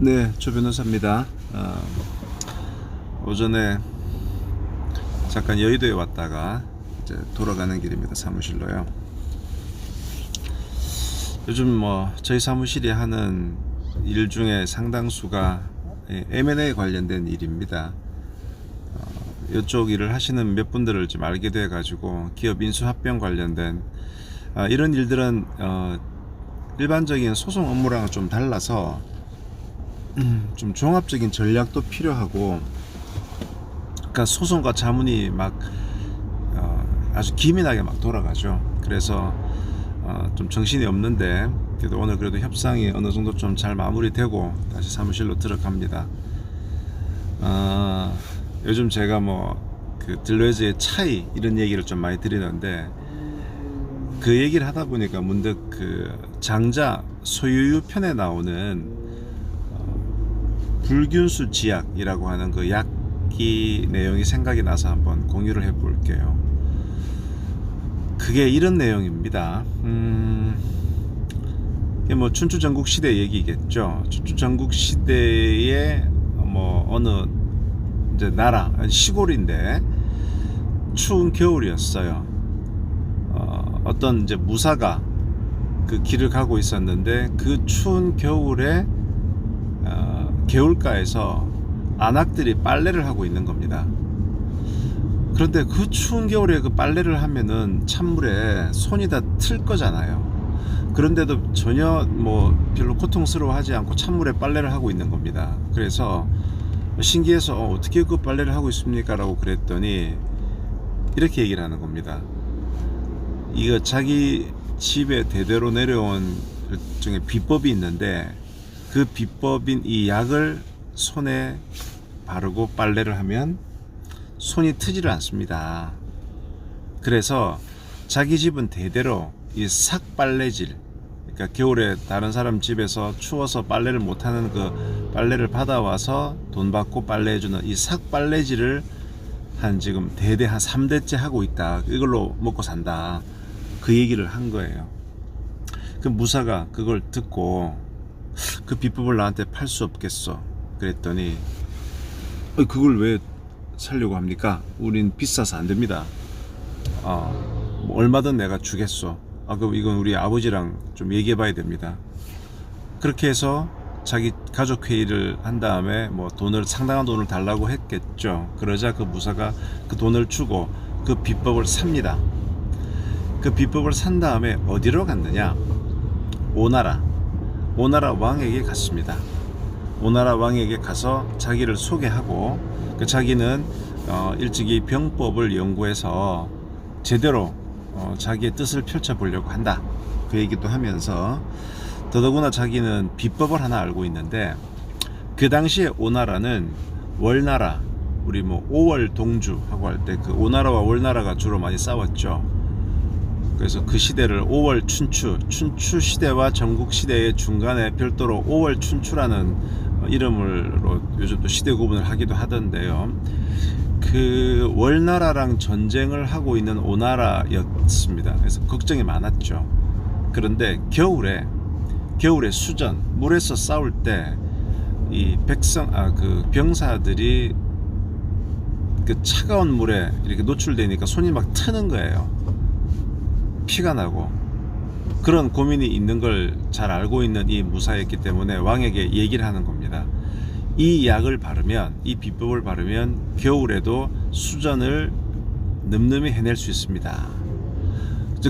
네, 조 변호사입니다. 어, 오전에 잠깐 여의도에 왔다가 이제 돌아가는 길입니다. 사무실로요. 요즘 뭐 저희 사무실이 하는 일 중에 상당수가 예, M&A 관련된 일입니다. 어, 이쪽 일을 하시는 몇 분들을 좀 알게 돼 가지고 기업 인수 합병 관련된 아, 이런 일들은 어, 일반적인 소송 업무랑은 좀 달라서 음, 좀 종합적인 전략도 필요하고 그러니까 소송과 자문이 막 어, 아주 기민하게 막 돌아가죠. 그래서 어, 좀 정신이 없는데 그래도 오늘 그래도 협상이 어느 정도 좀 잘 마무리되고 다시 사무실로 들어갑니다. 어, 요즘 제가 뭐 그 딜로이즈의 차이 이런 얘기를 좀 많이 드리는데 그 얘기를 하다 보니까 문득 그 장자 소유유 편에 나오는 불균수 지약이라고 하는 그 약기 내용이 생각이 나서 한번 공유를 해 볼게요. 그게 이런 내용입니다. 음, 뭐 춘추 전국 시대 얘기겠죠. 춘추 전국 시대에 뭐 어느 이제 나라 시골인데 추운 겨울이었어요. 어, 어떤 이제 무사가 그 길을 가고 있었는데 그 추운 겨울에 어, 개울가에서 안악들이 빨래를 하고 있는 겁니다. 그런데 그 추운 겨울에 그 빨래를 하면은 찬물에 손이 다 틀 거잖아요. 그런데도 전혀 뭐 별로 고통스러워하지 않고 찬물에 빨래를 하고 있는 겁니다. 그래서 신기해서 어, 어떻게 그 빨래를 하고 있습니까? 라고 그랬더니 이렇게 얘기를 하는 겁니다. 이거 자기 집에 대대로 내려온 일종의 비법이 있는데 그 비법인 이 약을 손에 바르고 빨래를 하면 손이 트지를 않습니다. 그래서 자기 집은 대대로 이 삭 빨래질, 그러니까 겨울에 다른 사람 집에서 추워서 빨래를 못하는 그 빨래를 받아와서 돈 받고 빨래해주는 이 삭 빨래질을 한 지금 대대 한 3대째 하고 있다. 이걸로 먹고 산다. 그 얘기를 한 거예요. 그 무사가 그걸 듣고 그 비법을 나한테 팔 수 없겠어. 그랬더니 "그걸 왜 살려고 합니까? 우린 비싸서 안 됩니다. 어, 뭐 얼마든 내가 주겠어. 아, 그럼 이건 우리 아버지랑 좀 얘기해 봐야 됩니다. 그렇게 해서 자기 가족 회의를 한 다음에 뭐 돈을 상당한 돈을 달라고 했겠죠. 그러자 그 무사가 그 돈을 주고 그 비법을 삽니다. 그 비법을 산 다음에 어디로 갔느냐? 오나라. 오나라 왕에게 갔습니다. 오나라 왕에게 가서 자기를 소개하고 그 자기는 어, 일찍이 병법을 연구해서 제대로 어, 자기의 뜻을 펼쳐 보려고 한다. 그 얘기도 하면서 더더구나 자기는 비법을 하나 알고 있는데 그 당시에 오나라는 월나라 우리 뭐 5월 동주 하고 할 때 그 오나라와 월나라가 주로 많이 싸웠죠. 그래서 그 시대를 5월 춘추, 춘추 시대와 전국 시대의 중간에 별도로 5월 춘추라는 어, 이름으로 요즘 또 시대 구분을 하기도 하던데요. 그 월나라랑 전쟁을 하고 있는 오나라였습니다. 그래서 걱정이 많았죠. 그런데 겨울에 겨울에 수전 물에서 싸울 때 이 백성 아 그 병사들이 그 차가운 물에 이렇게 노출되니까 손이 막 트는 거예요. 피가 나고 그런 고민이 있는 걸 잘 알고 있는 이 무사였기 때문에 왕에게 얘기를 하는 겁니다. 이 약을 바르면 이 비법을 바르면 겨울에도 수전을 늠름히 해낼 수 있습니다.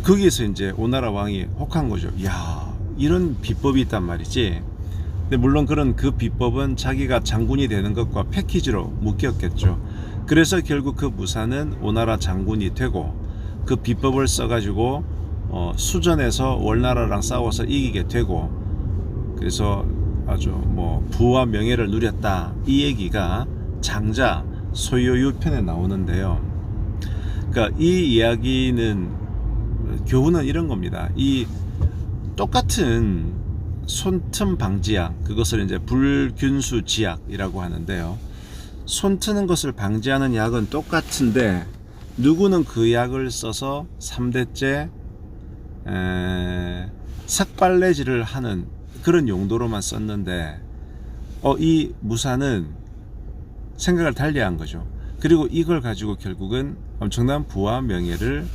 거기에서 이제 오나라 왕이 혹한 거죠. 야 이런 비법이 있단 말이지. 근데 물론 그런 그 비법은 자기가 장군이 되는 것과 패키지로 묶였겠죠. 그래서 결국 그 무사는 오나라 장군이 되고 그 비법을 써가지고 어, 수전에서 월나라랑 싸워서 이기게 되고 그래서 아주 뭐 부와 명예를 누렸다 이 얘기가 장자 소요유 편에 나오는데요. 그러니까 이 이야기는 교훈은 이런 겁니다. 이 똑같은 손틈 방지약 그것을 이제 불균수 지약이라고 하는데요. 손 트는 것을 방지하는 약은 똑같은데 누구는 그 약을 써서 3대째 삭발레질을 하는 그런 용도로만 썼는데 어, 이 무사는 생각을 달리 한 거죠. 그리고 이걸 가지고 결국은 엄청난 부와 명예를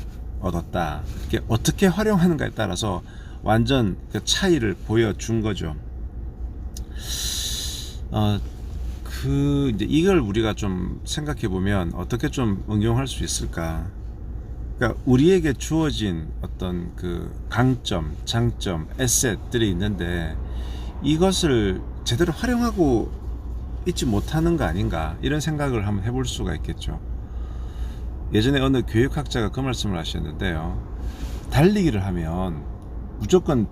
얻었다. 어떻게 활용하는가에 따라서 완전 그 차이를 보여준 거죠. 어, 그 이제 이걸 우리가 좀 생각해 보면 어떻게 좀 응용할 수 있을까? 그러니까 우리에게 주어진 어떤 그 강점, 장점, 에셋들이 있는데 이것을 제대로 활용하고 있지 못하는 거 아닌가 이런 생각을 한번 해볼 수가 있겠죠. 예전에 어느 교육학자가 그 말씀을 하셨는데요. 달리기를 하면 무조건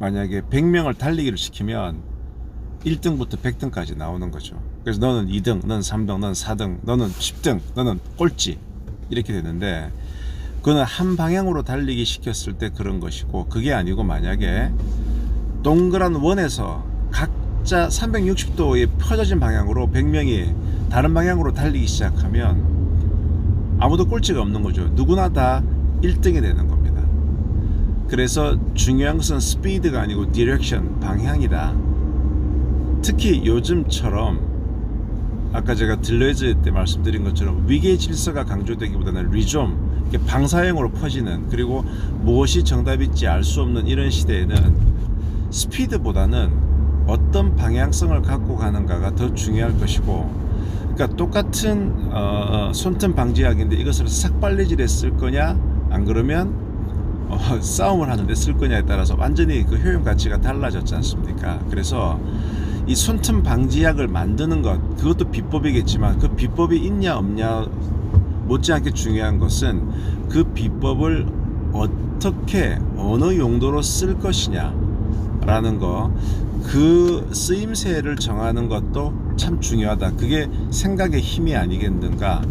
만약에 100명을 달리기를 시키면 1등부터 100등까지 나오는 거죠. 그래서 너는 2등, 너는 3등, 너는 4등, 너는 10등, 너는 꼴찌 이렇게 되는데 그거는 한 방향으로 달리기 시켰을 때 그런 것이고 그게 아니고 만약에 동그란 원에서 각자 360도의 펴져진 방향으로 100명이 다른 방향으로 달리기 시작하면 아무도 꼴찌가 없는 거죠. 누구나 다 1등이 되는 겁니다. 그래서 중요한 것은 스피드가 아니고 디렉션, 방향이다. 특히 요즘처럼 아까 제가 딜레이즈 때 말씀드린 것처럼 위계 질서가 강조되기보다는 리좀 방사형으로 퍼지는 그리고 무엇이 정답일지 알 수 없는 이런 시대에는 스피드보다는 어떤 방향성을 갖고 가는가가 더 중요할 것이고 그러니까 똑같은 어, 손틈 방지약인데 이것을 삭발리질에 쓸 거냐 안 그러면 어, 싸움을 하는데 쓸 거냐에 따라서 완전히 그 효용 가치가 달라졌지 않습니까? 그래서 이 손틈 방지약을 만드는 것 그것도 비법이겠지만 그 비법이 있냐 없냐 못지않게 중요한 것은 그 비법을 어떻게 어느 용도로 쓸 것이냐라는 거 그 쓰임새를 정하는 것도 참 중요하다. 그게 생각의 힘이 아니겠는가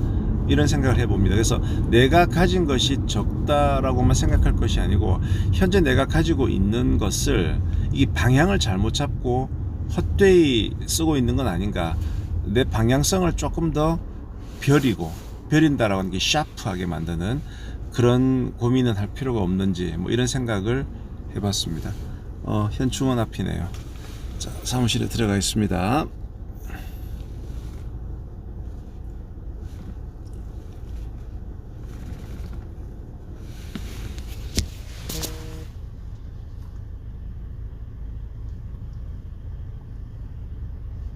이런 생각을 해봅니다. 그래서 내가 가진 것이 적다라고만 생각할 것이 아니고 현재 내가 가지고 있는 것을 이 방향을 잘못 잡고 헛되이 쓰고 있는 건 아닌가. 내 방향성을 조금 더 벼리고 벼린다라고 하는 게 샤프하게 만드는 그런 고민은 할 필요가 없는지 뭐 이런 생각을 해봤습니다. 어, 현충원 앞이네요. 자, 사무실에 들어가 있습니다.